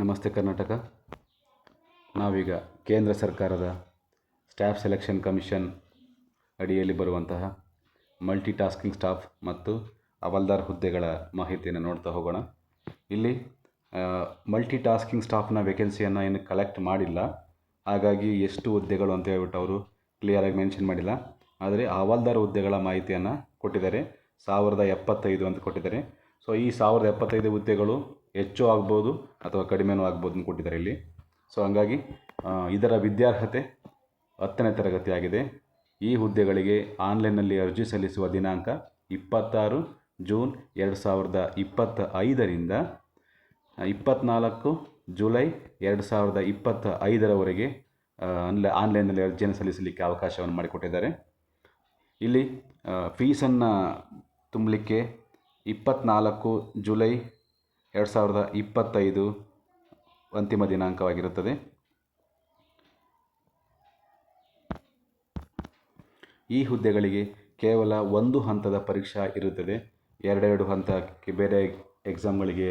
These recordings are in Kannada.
ನಮಸ್ತೆ ಕರ್ನಾಟಕ. ನಾವೀಗ ಕೇಂದ್ರ ಸರ್ಕಾರದ ಸ್ಟಾಫ್ ಸೆಲೆಕ್ಷನ್ ಕಮಿಷನ್ ಅಡಿಯಲ್ಲಿ ಬರುವಂತಹ ಮಲ್ಟಿ ಟಾಸ್ಕಿಂಗ್ ಸ್ಟಾಫ್ ಮತ್ತು ಅವಲ್ದಾರ್ ಹುದ್ದೆಗಳ ಮಾಹಿತಿಯನ್ನು ನೋಡ್ತಾ ಹೋಗೋಣ. ಇಲ್ಲಿ ಮಲ್ಟಿ ಟಾಸ್ಕಿಂಗ್ ಸ್ಟಾಫ್ನ ವೇಕೆನ್ಸಿಯನ್ನು ಏನು ಕಲೆಕ್ಟ್ ಮಾಡಿಲ್ಲ. ಹಾಗಾಗಿ ಎಷ್ಟು ಹುದ್ದೆಗಳು ಅಂತ ಹೇಳ್ಬಿಟ್ಟು ಅವರು ಕ್ಲಿಯರಾಗಿ ಮೆನ್ಷನ್ ಮಾಡಿಲ್ಲ. ಆದರೆ ಹವಾಲ್ದಾರ್ ಹುದ್ದೆಗಳ ಮಾಹಿತಿಯನ್ನು ಕೊಟ್ಟಿದ್ದಾರೆ. ಸಾವಿರದ ಎಪ್ಪತ್ತೈದು ಅಂತ ಕೊಟ್ಟಿದ್ದಾರೆ. ಸೊ ಈ ಸಾವಿರದ ಎಪ್ಪತ್ತೈದು ಹುದ್ದೆಗಳು ಹೆಚ್ಚು ಆಗ್ಬೋದು ಅಥವಾ ಕಡಿಮೆನೂ ಆಗ್ಬೋದು ಅಂತ ಕೊಟ್ಟಿದ್ದಾರೆ ಇಲ್ಲಿ. ಸೊ ಹಂಗಾಗಿ ಇದರ ವಿದ್ಯಾರ್ಹತೆ ಹತ್ತನೇ ತರಗತಿಯಾಗಿದೆ ಈ ಹುದ್ದೆಗಳಿಗೆ ಆನ್ಲೈನ್ನಲ್ಲಿ ಅರ್ಜಿ ಸಲ್ಲಿಸುವ ದಿನಾಂಕ ಇಪ್ಪತ್ತಾರು ಜೂನ್ ಎರಡು ಸಾವಿರದ ಇಪ್ಪತ್ತ ಐದರಿಂದ ಇಪ್ಪತ್ನಾಲ್ಕು ಜುಲೈ ಎರಡು ಸಾವಿರದ ಇಪ್ಪತ್ತ ಐದರವರೆಗೆ ಅನ್ಲ, ಆನ್ಲೈನ್ನಲ್ಲಿ ಅರ್ಜಿಯನ್ನು ಸಲ್ಲಿಸಲಿಕ್ಕೆ ಅವಕಾಶವನ್ನು ಮಾಡಿಕೊಟ್ಟಿದ್ದಾರೆ. ಇಲ್ಲಿ ಫೀಸನ್ನು ತುಂಬಲಿಕ್ಕೆ ಇಪ್ಪತ್ತ್ನಾಲ್ಕು ಜುಲೈ ಎರಡು ಸಾವಿರದ ಇಪ್ಪತ್ತೈದು ಅಂತಿಮ ದಿನಾಂಕವಾಗಿರುತ್ತದೆ. ಈ ಹುದ್ದೆಗಳಿಗೆ ಕೇವಲ ಒಂದು ಹಂತದ ಪರೀಕ್ಷಾ ಇರುತ್ತದೆ. ಎರಡೆರಡು ಹಂತಕ್ಕೆ ಬೇರೆ ಎಕ್ಸಾಮ್ಗಳಿಗೆ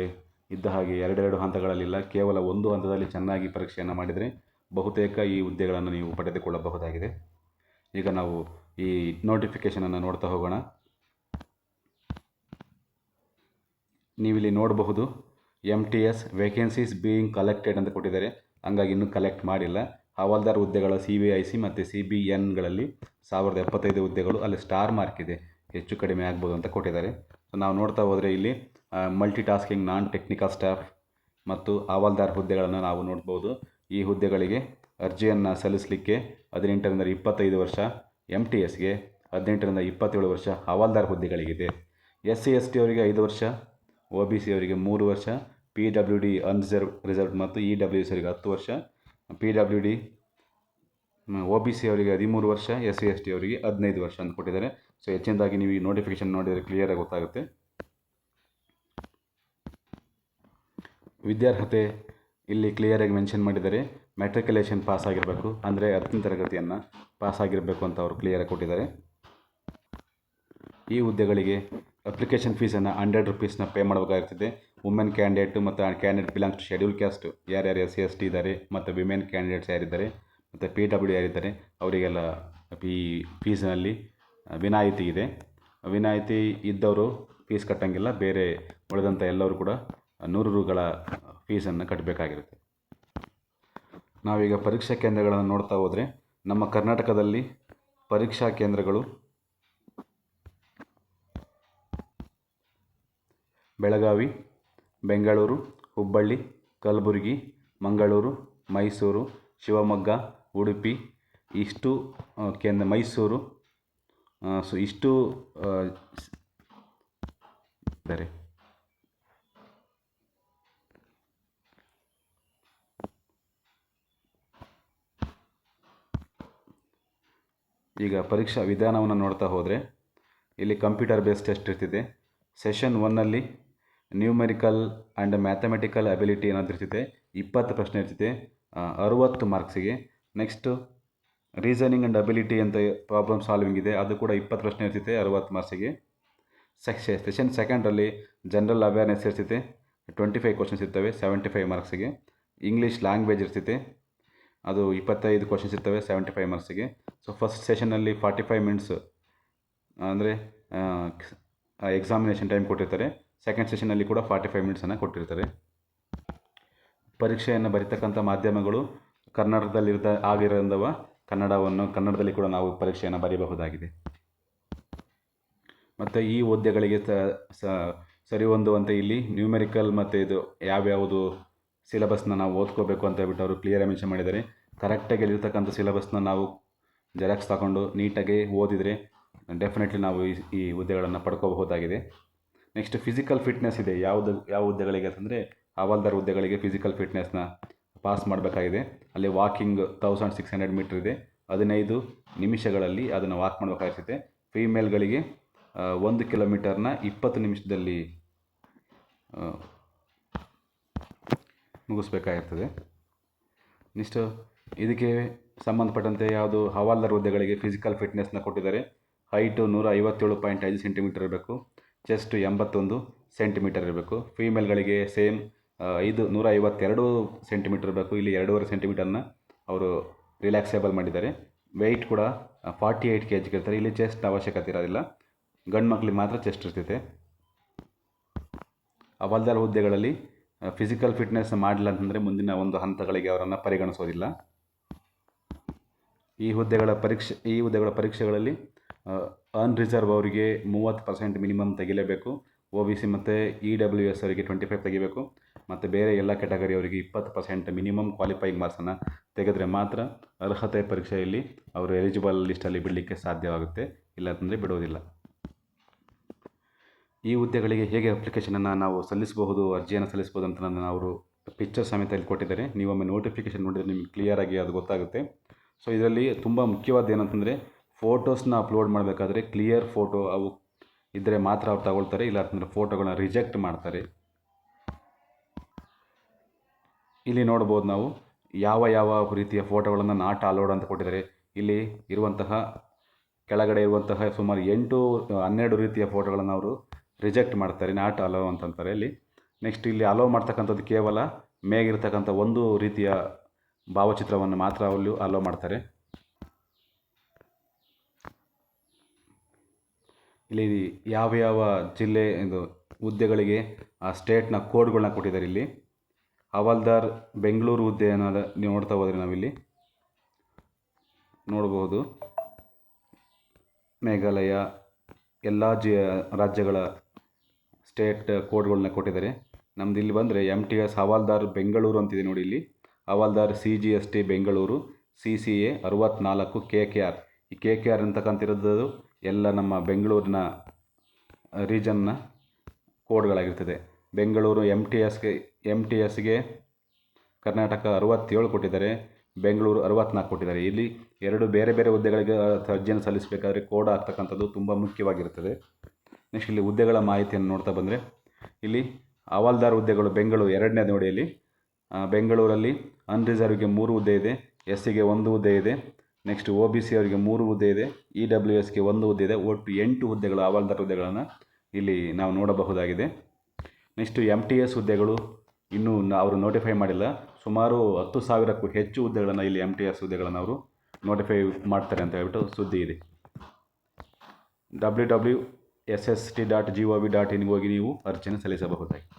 ಇದ್ದ ಹಾಗೆ ಎರಡೆರಡು ಹಂತಗಳಲ್ಲಿಲ್ಲ. ಕೇವಲ ಒಂದು ಹಂತದಲ್ಲಿ ಚೆನ್ನಾಗಿ ಪರೀಕ್ಷೆಯನ್ನು ಮಾಡಿದರೆ ಬಹುತೇಕ ಈ ಹುದ್ದೆಗಳನ್ನು ನೀವು ಪಡೆದುಕೊಳ್ಳಬಹುದಾಗಿದೆ. ಈಗ ನಾವು ಈ ನೋಟಿಫಿಕೇಷನನ್ನು ನೋಡ್ತಾ ಹೋಗೋಣ. ನೀವಿಲ್ಲಿ ನೋಡಬಹುದು M T S vacancies being collected ಅಂತ ಕೊಟ್ಟಿದ್ದಾರೆ. ಹಂಗಾಗಿ ಇನ್ನೂ ಕಲೆಕ್ಟ್ ಮಾಡಿಲ್ಲ. ಹವಾಲ್ದಾರ್ ಹುದ್ದೆಗಳ ಸಿ ಬಿ ಐ ಸಿ ಮತ್ತು ಸಿ ಬಿ ಎನ್ಗಳಲ್ಲಿ ಸಾವಿರದ ಎಪ್ಪತ್ತೈದು ಹುದ್ದೆಗಳು ಅಲ್ಲಿ ಸ್ಟಾರ್ ಮಾರ್ಕ್ ಇದೆ. ಹೆಚ್ಚು ಕಡಿಮೆ ಆಗ್ಬೋದು ಅಂತ ಕೊಟ್ಟಿದ್ದಾರೆ. ಸೊ ನಾವು ನೋಡ್ತಾ ಹೋದರೆ ಇಲ್ಲಿ multi tasking non technical staff ಮತ್ತು ಹವಾಲ್ದಾರ್ ಹುದ್ದೆಗಳನ್ನು ನಾವು ನೋಡ್ಬೋದು ಈ ಹುದ್ದೆಗಳಿಗೆ ಅರ್ಜಿಯನ್ನು ಸಲ್ಲಿಸಲಿಕ್ಕೆ ಹದಿನೆಂಟರಿಂದ ಇಪ್ಪತ್ತೈದು ವರ್ಷ ಎಂ ಟಿ ಎಸ್ಗೆ ಹದಿನೆಂಟರಿಂದ ಇಪ್ಪತ್ತೇಳು ವರ್ಷ ಹವಾಲ್ದಾರ್ ಹುದ್ದೆಗಳಿಗಿದೆ. ಎಸ್ ಸಿ ಎಸ್ ಟಿ ಅವರಿಗೆ ಐದು ವರ್ಷ ಒ ಬಿ ಸಿ ಅವರಿಗೆ ಮೂರು ವರ್ಷ P W D unreserve reserve ಮತ್ತು ಇ ಡಬ್ಲ್ಯೂ ಸಿ ಅವರಿಗೆ ಹತ್ತು ವರ್ಷ P W D O B C ಅವರಿಗೆ ಹದಿಮೂರು ವರ್ಷ ಎಸ್ ಸಿ ಎಸ್ ಟಿ ಅವರಿಗೆ ಹದಿನೈದು ವರ್ಷ ಅಂತ ಕೊಟ್ಟಿದ್ದಾರೆ. ಸೊ ಹೆಚ್ಚಿನದಾಗಿ ನೀವು ಈ ನೋಟಿಫಿಕೇಶನ್ ನೋಡಿದರೆ ಕ್ಲಿಯರಾಗಿ ಗೊತ್ತಾಗುತ್ತೆ. ವಿದ್ಯಾರ್ಹತೆ ಇಲ್ಲಿ ಕ್ಲಿಯರಾಗಿ ಮೆನ್ಷನ್ ಮಾಡಿದ್ದಾರೆ. ಮೆಟ್ರಿಕ್ಯುಲೇಷನ್ ಪಾಸ್ ಆಗಿರಬೇಕು, ಅಂದರೆ ಹತ್ತನೇ ತರಗತಿಯನ್ನು ಪಾಸ್ ಆಗಿರಬೇಕು ಅಂತ ಅವರು ಕ್ಲಿಯರಾಗಿ ಕೊಟ್ಟಿದ್ದಾರೆ. ಈ ಹುದ್ದೆಗಳಿಗೆ ಅಪ್ಲಿಕೇಶನ್ ಫೀಸನ್ನು ಹಂಡ್ರೆಡ್ ರುಪೀಸ್ನ ಪೇ ಮಾಡಬೇಕಾಗಿರ್ತದೆ. ವುಮೆನ್ ಕ್ಯಾಂಡಿಡೇಟ್ ಮತ್ತು candidate belongs to schedule caste ಯಾರ್ಯಾರು ಎಸ್ ಸಿ, ಎಸ್ ಟಿ ಇದ್ದಾರೆ ಮತ್ತು ವಿಮೆನ್ ಕ್ಯಾಂಡಿಡೇಟ್ಸ್ ಯಾರಿದ್ದಾರೆ ಮತ್ತು ಪಿ ಡಬ್ಲ್ಯೂ ಯಾರಿದ್ದಾರೆ, ಅವರಿಗೆಲ್ಲ ಈ ಫೀಸ್ನಲ್ಲಿ ವಿನಾಯಿತಿ ಇದೆ. ವಿನಾಯಿತಿ ಇದ್ದವರು ಫೀಸ್ ಕಟ್ಟಂಗಿಲ್ಲ, ಬೇರೆ ಉಳಿದಂಥ ಎಲ್ಲರೂ ಕೂಡ ನೂರು ರುಗಳ ಫೀಸನ್ನು ಕಟ್ಟಬೇಕಾಗಿರುತ್ತೆ. ನಾವೀಗ ಪರೀಕ್ಷಾ ಕೇಂದ್ರಗಳನ್ನು ನೋಡ್ತಾ ಹೋದರೆ ನಮ್ಮ ಕರ್ನಾಟಕದಲ್ಲಿ ಪರೀಕ್ಷಾ ಕೇಂದ್ರಗಳು ಬೆಳಗಾವಿ, ಬೆಂಗಳೂರು, ಹುಬ್ಬಳ್ಳಿ, ಕಲಬುರಗಿ, ಮಂಗಳೂರು, ಮೈಸೂರು, ಶಿವಮೊಗ್ಗ, ಉಡುಪಿ ಇಷ್ಟು ಕೇಂದ್ರ ಮೈಸೂರು ಸೊ ಇಷ್ಟು ಬೇರೆ ಈಗ ಪರೀಕ್ಷಾ ವಿಧಾನವನ್ನು ನೋಡ್ತಾ ಹೋದರೆ, ಇಲ್ಲಿ ಕಂಪ್ಯೂಟರ್ ಬೇಸ್ಡ್ ಟೆಸ್ಟ್ ಇರ್ತಿದೆ. ಸೆಷನ್ ಒನ್ನಲ್ಲಿ ನ್ಯೂಮೆರಿಕಲ್ ಆ್ಯಂಡ್ ಮ್ಯಾಥಮೆಟಿಕಲ್ ಅಬಿಲಿಟಿ ಏನಾದರೂ ಇರ್ತೈತೆ ಇಪ್ಪತ್ತು ಪ್ರಶ್ನೆ ಇರ್ತೈತೆ ಅರುವತ್ತು ಮಾರ್ಕ್ಸಿಗೆ ನೆಕ್ಸ್ಟು ರೀಸನಿಂಗ್ ಆ್ಯಂಡ್ ಅಬಿಲಿಟಿ ಅಂತ ಪ್ರಾಬ್ಲಮ್ ಸಾಲ್ವಿಂಗ್ ಇದೆ, ಅದು ಕೂಡ ಇಪ್ಪತ್ತು ಪ್ರಶ್ನೆ ಇರ್ತೈತೆ ಅರುವತ್ತು ಮಾರ್ಕ್ಸಿಗೆ ಸೆಕ್ಷನ್ ಸೆಷನ್ ಸೆಕೆಂಡಲ್ಲಿ ಜನರಲ್ ಅವೇರ್ನೆಸ್ ಇರ್ತೈತೆ ಟ್ವೆಂಟಿ ಫೈವ್ ಕ್ವಶನ್ಸ್ ಇರ್ತವೆ ಸೆವೆಂಟಿ ಫೈವ್ ಮಾರ್ಕ್ಸಿಗೆ ಇಂಗ್ಲೀಷ್ ಲ್ಯಾಂಗ್ವೇಜ್ ಇರ್ತೈತೆ ಅದು ಇಪ್ಪತ್ತೈದು ಕ್ವಶನ್ಸ್ ಇರ್ತವೆ ಸೆವೆಂಟಿ ಫೈವ್ ಮಾರ್ಕ್ಸಿಗೆ ಸೊ ಫಸ್ಟ್ ಸೆಷನಲ್ಲಿ ಫಾರ್ಟಿ ಫೈವ್ ಮಿನಿಟ್ಸ್ ಅಂದರೆ ಎಕ್ಸಾಮಿನೇಷನ್ ಟೈಮ್ ಕೊಟ್ಟಿರ್ತಾರೆ. ಸೆಕೆಂಡ್ ಸೆಷನಲ್ಲಿ ಕೂಡ ಫಾರ್ಟಿ ಫೈವ್ ಮಿನಿಟ್ಸನ್ನು ಕೊಟ್ಟಿರ್ತಾರೆ. ಪರೀಕ್ಷೆಯನ್ನು ಬರೀತಕ್ಕಂಥ ಮಾಧ್ಯಮಗಳು ಕನ್ನಡದಲ್ಲಿರ್ತ ಆಗಿರೋದವ ಕನ್ನಡವನ್ನು, ಕನ್ನಡದಲ್ಲಿ ಕೂಡ ನಾವು ಪರೀಕ್ಷೆಯನ್ನು ಬರೆಯಬಹುದಾಗಿದೆ ಮತ್ತು ಈ ಹುದ್ದೆಗಳಿಗೆ ಸರಿ ಹೊಂದುವಂತೆ ಇಲ್ಲಿ ನ್ಯೂಮೆರಿಕಲ್ ಮತ್ತು ಇದು ಯಾವ್ಯಾವುದು ಸಿಲೆಬಸ್ನ ನಾವು ಓದ್ಕೋಬೇಕು ಅಂತ ಹೇಳ್ಬಿಟ್ಟು ಅವರು ಕ್ಲಿಯರ್ ಮೆನ್ಷನ್ ಮಾಡಿದ್ದಾರೆ. ಕರೆಕ್ಟಾಗಿ ಇರ್ತಕ್ಕಂಥ ಸಿಲೆಬಸ್ನ ನಾವು ಜೆರಾಕ್ಸ್ ತಗೊಂಡು ನೀಟಾಗಿ ಓದಿದರೆ ಡೆಫಿನೆಟ್ಲಿ ನಾವು ಈ ಈ ಹುದ್ದೆಗಳನ್ನು ಪಡ್ಕೋಬಹುದಾಗಿದೆ. ನೆಕ್ಸ್ಟ್ ಫಿಸಿಕಲ್ ಫಿಟ್ನೆಸ್ ಇದೆ. ಯಾವುದು ಯಾವ ಹುದ್ದೆಗಳಿಗೆ ಅಂತಂದರೆ, ಹವಾಲ್ದಾರ್ ಹುದ್ದೆಗಳಿಗೆ ಫಿಸಿಕಲ್ ಫಿಟ್ನೆಸ್ನ ಪಾಸ್ ಮಾಡಬೇಕಾಗಿದೆ. ಅಲ್ಲಿ walking thousand six hundred metre ಇದೆ. ಹದಿನೈದು ನಿಮಿಷಗಳಲ್ಲಿ ಅದನ್ನು ವಾಕ್ ಮಾಡಬೇಕಾಗ್ತದೆ ಫೀಮೇಲ್ಗಳಿಗೆ ಒಂದು ಕಿಲೋಮೀಟರ್ನ ಇಪ್ಪತ್ತು ನಿಮಿಷದಲ್ಲಿ ಮುಗಿಸ್ಬೇಕಾಗಿರ್ತದೆ ನೆಕ್ಸ್ಟ್ ಇದಕ್ಕೆ ಸಂಬಂಧಪಟ್ಟಂತೆ ಯಾವುದು ಹವಾಲ್ದಾರ್ ಹುದ್ದೆಗಳಿಗೆ ಫಿಸಿಕಲ್ ಫಿಟ್ನೆಸ್ನ ಕೊಟ್ಟಿದ್ದಾರೆ. ಹೈಟು ನೂರ ಐವತ್ತೇಳು ಪಾಯಿಂಟ್ ಐದು ಸೆಂಟಿಮೀಟರ್ ಇರಬೇಕು. ಚೆಸ್ಟ್ ಎಂಬತ್ತೊಂದು ಸೆಂಟಿಮೀಟರ್ ಇರಬೇಕು. ಫೀಮೇಲ್ಗಳಿಗೆ ಸೇಮ್ ಐದು, ನೂರ ಐವತ್ತೆರಡು ಸೆಂಟಿಮೀಟರ್ ಇರಬೇಕು. ಇಲ್ಲಿ ಎರಡೂವರೆ ಸೆಂಟಿಮೀಟರ್ನ ಅವರು ರಿಲ್ಯಾಕ್ಸೇಬಲ್ ಮಾಡಿದ್ದಾರೆ. ವೆಯ್ಟ್ ಕೂಡ ಫಾರ್ಟಿ ಏಯ್ಟ್ ಕೆ ಜಿಗೆ ಇರ್ತಾರೆ. ಇಲ್ಲಿ ಚೆಸ್ಟ್ ಅವಶ್ಯಕತೆ ಇರೋದಿಲ್ಲ. ಗಂಡು ಮಕ್ಕಳಿಗೆ ಮಾತ್ರ ಚೆಸ್ಟ್ ಇರ್ತೈತೆ. ಅವಲ್ದಾರ್ ಹುದ್ದೆಗಳಲ್ಲಿ ಫಿಸಿಕಲ್ ಫಿಟ್ನೆಸ್ ಮಾಡಿಲ್ಲ ಅಂತಂದರೆ ಮುಂದಿನ ಒಂದು ಹಂತಗಳಿಗೆ ಅವರನ್ನು ಪರಿಗಣಿಸೋದಿಲ್ಲ. ಈ ಹುದ್ದೆಗಳ ಪರೀಕ್ಷೆ, ಈ ಹುದ್ದೆಗಳ ಪರೀಕ್ಷೆಗಳಲ್ಲಿ ಅನ್ರಿಸರ್ವ್ ಅವರಿಗೆ ಮೂವತ್ತು ಪರ್ಸೆಂಟ್ ಮಿನಿಮಮ್ ತೆಗಿಲೇಬೇಕು. ಒ ಬಿ ಸಿ ಮತ್ತು ಇ ಡಬ್ಲ್ಯೂ ಎಸ್ ಅವರಿಗೆ ಟ್ವೆಂಟಿ ಫೈವ್ ತೆಗಿಬೇಕು. ಮತ್ತು ಬೇರೆ ಎಲ್ಲ ಕ್ಯಾಟಗರಿ ಅವರಿಗೆ ಇಪ್ಪತ್ತು ಪರ್ಸೆಂಟ್ ಮಿನಿಮಮ್ ಕ್ವಾಲಿಫೈಯಿಂಗ್ ಮಾರ್ಕ್ಸನ್ನು ತೆಗೆದರೆ ಮಾತ್ರ ಅರ್ಹತೆ ಪರೀಕ್ಷೆಯಲ್ಲಿ ಅವರು ಎಲಿಜಿಬಲ್ ಲಿಸ್ಟಲ್ಲಿ ಬಿಡಲಿಕ್ಕೆ ಸಾಧ್ಯವಾಗುತ್ತೆ. ಇಲ್ಲ ಅಂತಂದರೆ ಬಿಡೋದಿಲ್ಲ ಈ ಹುದ್ದೆಗಳಿಗೆ ಹೇಗೆ ಅಪ್ಲಿಕೇಶನನ್ನು ನಾವು ಸಲ್ಲಿಸಬಹುದು, ಅರ್ಜಿಯನ್ನು ಸಲ್ಲಿಸಬಹುದು ಅಂತ ನನ್ನ ಅವರು ಪಿಕ್ಚರ್ ಸಮೇತ ಇಲ್ಲಿ ಕೊಟ್ಟಿದ್ದಾರೆ. ನೀವೊಮ್ಮೆ ನೋಟಿಫಿಕೇಶನ್ ನೋಡಿದರೆ ನಿಮಗೆ ಕ್ಲಿಯರಾಗಿ ಅದು ಗೊತ್ತಾಗುತ್ತೆ. ಸೊ ಇದರಲ್ಲಿ ತುಂಬ ಮುಖ್ಯವಾದ ಏನಂತಂದರೆ ಫೋಟೋಸ್ನ ಅಪ್ಲೋಡ್ ಮಾಡಬೇಕಾದ್ರೆ ಕ್ಲಿಯರ್ ಫೋಟೋ ಅವು ಇದ್ದರೆ ಮಾತ್ರ ಅವ್ರು ತಗೊಳ್ತಾರೆ, ಇಲ್ಲ ಅಂತಂದರೆ ಫೋಟೋಗಳನ್ನ ರಿಜೆಕ್ಟ್ ಮಾಡ್ತಾರೆ. ಇಲ್ಲಿ ನೋಡ್ಬೋದು ನಾವು ಯಾವ ಯಾವ ರೀತಿಯ ಫೋಟೋಗಳನ್ನು ನಾಟ್ ಅಲೋಡ್ ಅಂತ ಕೊಟ್ಟಿದ್ದಾರೆ. ಇಲ್ಲಿ ಇರುವಂತಹ, ಕೆಳಗಡೆ ಇರುವಂತಹ ಸುಮಾರು ಎಂಟು, ಹನ್ನೆರಡು ರೀತಿಯ ಫೋಟೋಗಳನ್ನು ಅವರು ರಿಜೆಕ್ಟ್ ಮಾಡ್ತಾರೆ, ನಾಟ್ ಅಲೋ ಅಂತಂತಾರೆ ಇಲ್ಲಿ. ನೆಕ್ಸ್ಟ್ ಇಲ್ಲಿ ಅಲೋ ಮಾಡ್ತಕ್ಕಂಥದ್ದು ಕೇವಲ ಮೇಗಿರ್ತಕ್ಕಂಥ ಒಂದು ರೀತಿಯ ಭಾವಚಿತ್ರವನ್ನು ಮಾತ್ರ ಅಲ್ಲಿ ಅಲೋ ಮಾಡ್ತಾರೆ. ಇಲ್ಲಿ ಯಾವ ಯಾವ ಜಿಲ್ಲೆ ಇದು ಹುದ್ದೆಗಳಿಗೆ ಆ ಸ್ಟೇಟ್ನ ಕೋಡ್ಗಳನ್ನ ಕೊಟ್ಟಿದ್ದಾರೆ ಇಲ್ಲಿ. ಹವಾಲ್ದಾರ್ ಬೆಂಗಳೂರು ಹುದ್ದೆ ಅನ್ನೋದು ನೀವು ನೋಡ್ತಾ ಹೋದರೆ ನಾವಿಲ್ಲಿ ನೋಡಬಹುದು ಮೇಘಾಲಯ, ಎಲ್ಲ ಜಿ, ರಾಜ್ಯಗಳ ಸ್ಟೇಟ್ ಕೋಡ್ಗಳನ್ನ ಕೊಟ್ಟಿದ್ದಾರೆ. ನಮ್ದು ಇಲ್ಲಿ ಬಂದರೆ ಎಂ ಟಿ ಎಸ್ ಹವಾಲ್ದಾರ್ ಬೆಂಗಳೂರು ಅಂತಿದೆ ನೋಡಿ ಇಲ್ಲಿ. ಹವಾಲ್ದಾರ್ C G S T Bengaluru C C A ಅರವತ್ತ್ನಾಲ್ಕು K K R E K K R ಅಂತಕ್ಕಂತಿರೋದು ಎಲ್ಲ ನಮ್ಮ ಬೆಂಗಳೂರಿನ ರೀಜನ್ನ ಕೋಡ್ಗಳಾಗಿರ್ತದೆ. ಬೆಂಗಳೂರು ಎಂ ಟಿ ಎಸ್ಗೆ ಎಂ ಟಿ ಎಸ್ಗೆ ಕರ್ನಾಟಕ ಅರವತ್ತೇಳು ಕೊಟ್ಟಿದ್ದಾರೆ, ಬೆಂಗಳೂರು ಅರವತ್ತ್ನಾಲ್ಕು ಕೊಟ್ಟಿದ್ದಾರೆ. ಇಲ್ಲಿ ಎರಡು ಬೇರೆ ಬೇರೆ ಹುದ್ದೆಗಳಿಗೆ ಅರ್ಜಿಯನ್ನು ಸಲ್ಲಿಸಬೇಕಾದ್ರೆ ಕೋಡ್ ಆಗ್ತಕ್ಕಂಥದ್ದು ತುಂಬ ಮುಖ್ಯವಾಗಿರುತ್ತದೆ. ನೆಕ್ಸ್ಟ್ ಇಲ್ಲಿ ಹುದ್ದೆಗಳ ಮಾಹಿತಿಯನ್ನು ನೋಡ್ತಾ ಬಂದರೆ, ಇಲ್ಲಿ ಹವಾಲ್ದಾರ್ ಹುದ್ದೆಗಳು ಬೆಂಗಳೂರು ಎರಡನೇ ನೋಡಿ ಇಲ್ಲಿ. ಬೆಂಗಳೂರಲ್ಲಿ ಅನ್ರಿಸರ್ವ್ಗೆ ಮೂರು ಹುದ್ದೆ ಇದೆ ಎಸ್ ಸಿಗೆ ಒಂದು ಹುದ್ದೆ ಇದೆ ನೆಕ್ಸ್ಟ್ ಒ ಬಿ ಸಿ ಅವರಿಗೆ ಮೂರು ಹುದ್ದೆ ಇದೆ. ಇ ಡಬ್ಲ್ಯೂ ಎಸ್ಗೆ ಒಂದು ಹುದ್ದೆ ಇದೆ. ಒಟ್ಟು ಎಂಟು ಹುದ್ದೆಗಳು ಹವಾಲ್ದಾರ್ ಹುದ್ದೆಗಳನ್ನು ಇಲ್ಲಿ ನಾವು ನೋಡಬಹುದಾಗಿದೆ. ನೆಕ್ಸ್ಟ್ ಎಂ ಟಿ ಎಸ್ ಹುದ್ದೆಗಳು ಇನ್ನೂ ಅವರು ನೋಟಿಫೈ ಮಾಡಿಲ್ಲ. ಸುಮಾರು ಹತ್ತು ಸಾವಿರಕ್ಕೂ ಹೆಚ್ಚು ಹುದ್ದೆಗಳನ್ನು ಇಲ್ಲಿ ಎಂ ಟಿ ಎಸ್ ಹುದ್ದೆಗಳನ್ನು ಅವರು ನೋಟಿಫೈ ಮಾಡ್ತಾರೆ ಅಂತ ಹೇಳ್ಬಿಟ್ಟು ಸುದ್ದಿ ಇದೆ. W W S S T dot G O V dot ಇನ್ಗೆ ಹೋಗಿ ನೀವು ಅರ್ಜಿಯನ್ನು ಸಲ್ಲಿಸಬಹುದಾಗಿದೆ